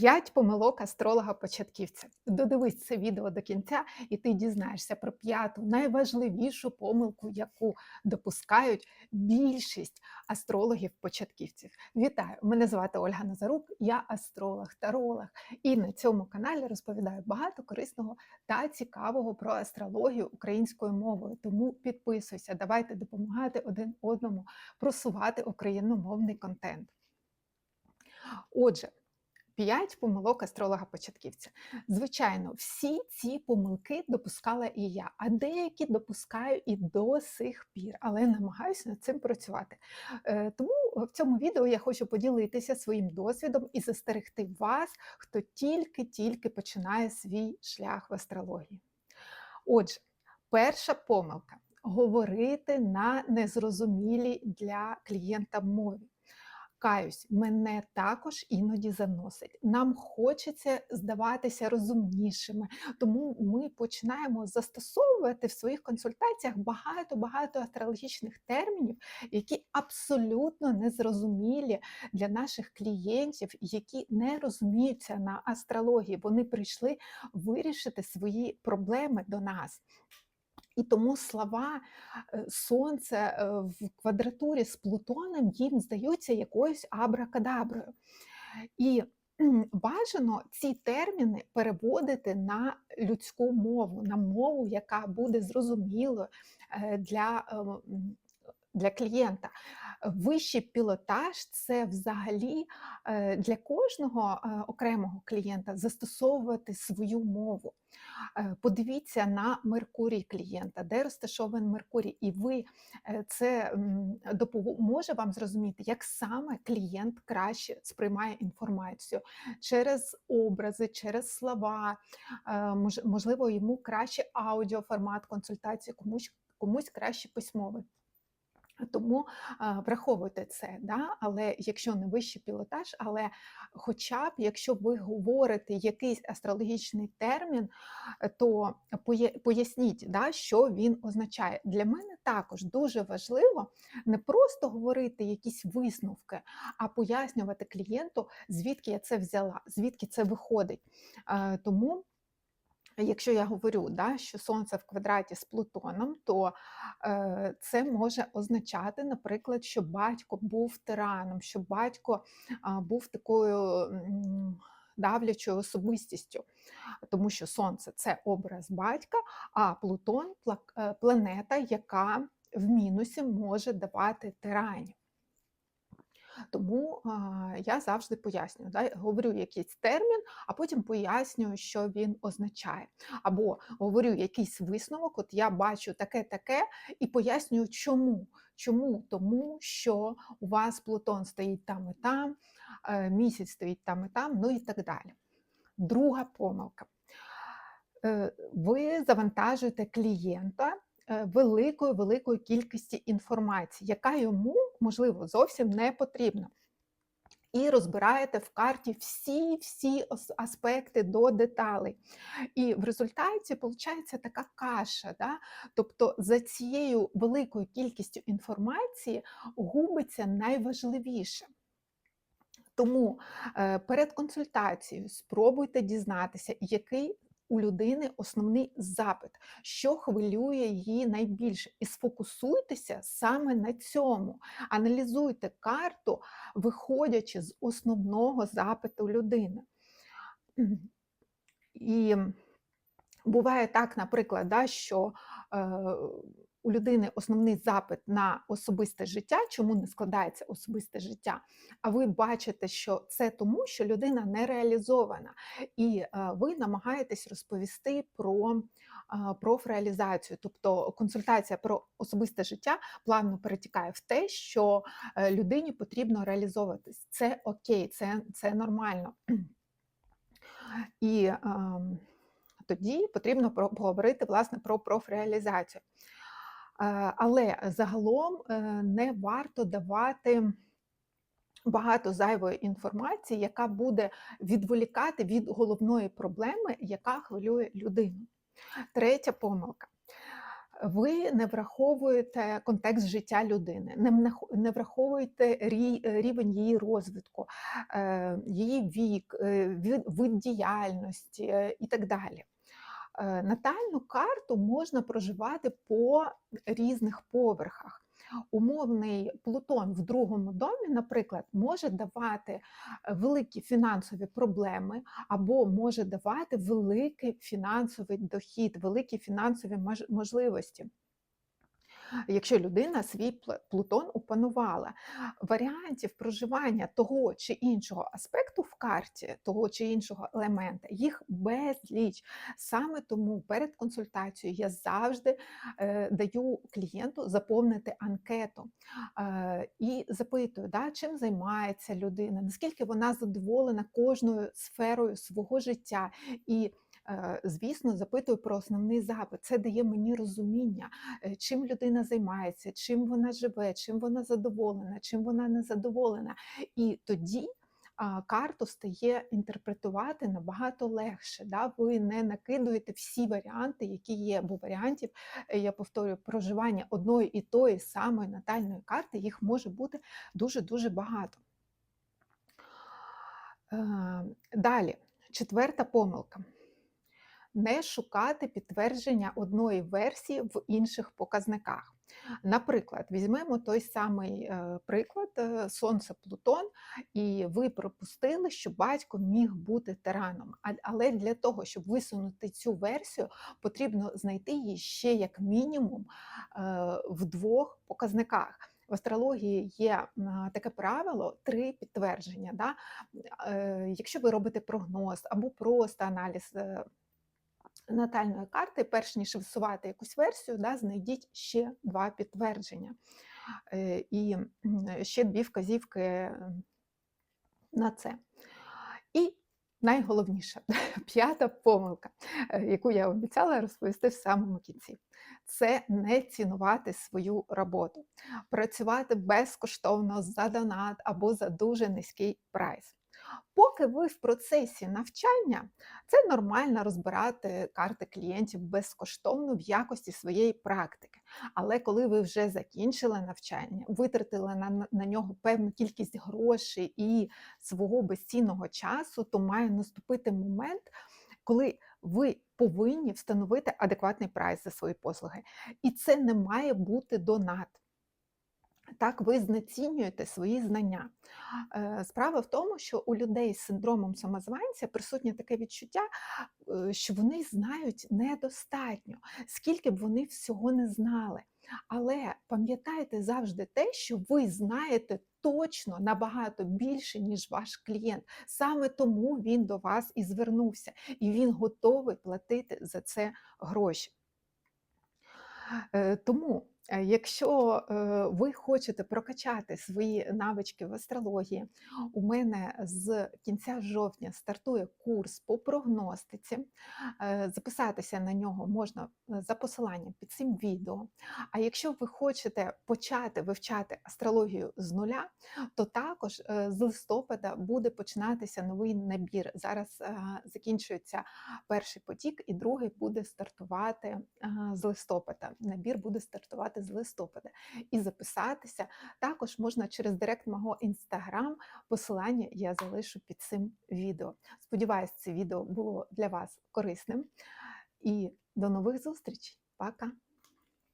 П'ять помилок астролога-початківця. Додивись це відео до кінця, і ти дізнаєшся про п'яту найважливішу помилку, яку допускають більшість астрологів-початківців. Вітаю! Мене звати Ольга Назарук, я астролог, таролог, і на цьому каналі розповідаю багато корисного та цікавого про астрологію українською мовою. Тому підписуйся, давайте допомагати один одному просувати україномовний контент. Отже, П'ять помилок астролога-початківця. Звичайно, всі ці помилки допускала і я, а деякі допускаю і до сих пір, але намагаюся над цим працювати. Е, Тому в цьому відео я хочу поділитися своїм досвідом і застерегти вас, хто тільки-тільки починає свій шлях в астрології. Отже, перша помилка говорити на незрозумілій для клієнта мові. Каюсь, мене також іноді заносить. Нам хочеться здаватися розумнішими, тому ми починаємо застосовувати в своїх консультаціях багато-багато астрологічних термінів, які абсолютно незрозумілі для наших клієнтів, які не розуміються на астрології. Вони прийшли вирішити свої проблеми до нас. І тому слова е, сонце е, в квадратурі з Плутоном їм здаються якоюсь абракадаброю. І бажано ці терміни переводити на людську мову, на мову, яка буде зрозумілою е, для для клієнта. Вищий пілотаж це взагалі е, для кожного е, окремого клієнта застосовувати свою мову. Е, подивіться на Меркурій клієнта, де розташований Меркурій, і ви це допоможе вам зрозуміти, як саме клієнт краще сприймає інформацію через образи, через слова, можливо, йому краще аудіоформат консультації, комусь комусь краще письмовий. Тому враховуйте це, да? але якщо не вищий пілотаж, але хоча б якщо ви говорите якийсь астрологічний термін, то поясніть, да, що він означає. Для мене також дуже важливо не просто говорити якісь висновки, а пояснювати клієнту, звідки я це взяла, звідки це виходить. Тому Якщо я говорю, да, що Сонце в квадраті з Плутоном, то е, це може означати, наприклад, що батько був тираном, що батько був такою давлячою особистістю, тому що Сонце це образ батька, а Плутон е, планета, яка в мінусі може давати тиранів. Тому я завжди пояснюю, да, говорю якийсь термін, а потім пояснюю, що він означає. Або говорю якийсь висновок, от я бачу таке-таке, і пояснюю, чому. Чому? Тому що у вас Плутон стоїть там і там, е, місяць стоїть там і там, ну і так далі. Друга помилка. Е, ви завантажуєте клієнта великої великої кількості інформації, яка йому, можливо, зовсім не потрібна. І розбираєте в карті всі-всі аспекти до деталей. І в результаті виходить така каша. Да? Тобто за цією великою кількістю інформації губиться найважливіше. Тому е, перед консультацією спробуйте дізнатися, який у людини основний запит, що хвилює її найбільше. І сфокусуйтеся саме на цьому. Аналізуйте карту, виходячи з основного запиту людини. І буває так, наприклад, да, що е, у людини основний запит на особисте життя, чому не складається особисте життя, а ви бачите, що це тому, що людина не реалізована, і е, ви намагаєтесь розповісти про е, профреалізацію. Тобто консультація про особисте життя плавно перетікає в те, що е, людині потрібно реалізовуватись. Це окей, це, це нормально. І е, тоді потрібно поговорити власне про профреалізацію. Але загалом е, не варто давати багато зайвої інформації, яка буде відволікати від головної проблеми, яка хвилює людину. Третя помилка. Ви не враховуєте контекст життя людини, не враховуєте е, рівень її розвитку, е, її вік, е, вид діяльності е, і так далі. Е, Натальну карту можна проживати по різних поверхах. Умовний Плутон в другому домі, наприклад, може давати великі фінансові проблеми або може давати великий фінансовий дохід, великі фінансові можливості. Якщо людина свій Плутон опанувала, варіантів проживання того чи іншого аспекту в карті, того чи іншого елемента, їх безліч. Саме тому перед консультацією я завжди е, даю клієнту заповнити анкету е, і запитую, да, чим займається людина, наскільки вона задоволена кожною сферою свого життя. І Звісно, запитую про основний запит. Це дає мені розуміння, е, чим людина займається, чим вона живе, чим вона задоволена, чим вона не задоволена. І тоді карту стає інтерпретувати набагато легше. Да? Ви не накидуєте всі варіанти, які є, бо варіантів, е, я повторюю, проживання одної і тої самої натальної карти, їх може бути дуже-дуже багато. Е, Далі, четверта помилка не шукати підтвердження одної версії в інших показниках. Наприклад, візьмемо той самий е, приклад е, Сонце Плутон, і ви припустили, що батько міг бути тираном. Але для того, щоб висунути цю версію, потрібно знайти її ще як мінімум е, в двох показниках. В астрології є таке правило три підтвердження. Да? Якщо ви робите прогноз або просто аналіз натальної карти, перш ніж висувати якусь версію, да, знайдіть ще два підтвердження е, і ще дві вказівки на це. І найголовніше, п'ята помилка, е, яку я обіцяла розповісти в самому кінці, це не цінувати свою роботу, працювати безкоштовно за донат або за дуже низький прайс. Поки ви в процесі навчання, це нормально розбирати карти клієнтів безкоштовно в якості своєї практики. Але коли ви вже закінчили навчання, витратили на, на нього певну кількість грошей і свого безцінного часу, то має наступити момент, коли ви повинні встановити адекватний прайс за свої послуги. І це не має бути донат. Так, ви знецінюєте свої знання. Е, Справа в тому, що у людей з синдромом самозванця присутнє таке відчуття, е, що вони знають недостатньо, скільки б вони всього не знали. Але пам'ятайте завжди те, що ви знаєте точно набагато більше, ніж ваш клієнт. Саме тому він до вас і звернувся, і він готовий платити за це гроші. Е, Тому, якщо е, ви хочете прокачати свої навички в астрології, у мене з кінця жовтня стартує курс по прогностиці. Е, Записатися на нього можна е, за посиланням під цим відео. А якщо ви хочете почати вивчати астрологію з нуля, то також е, з листопада буде починатися новий набір. Зараз е, закінчується перший потік, і другий буде стартувати е, з листопада. Набір буде стартувати з листопада. І записатися також можна через директ мого інстаграм. Посилання я залишу під цим відео. Сподіваюсь, це відео було для вас корисним. І до нових зустрічей. Пока!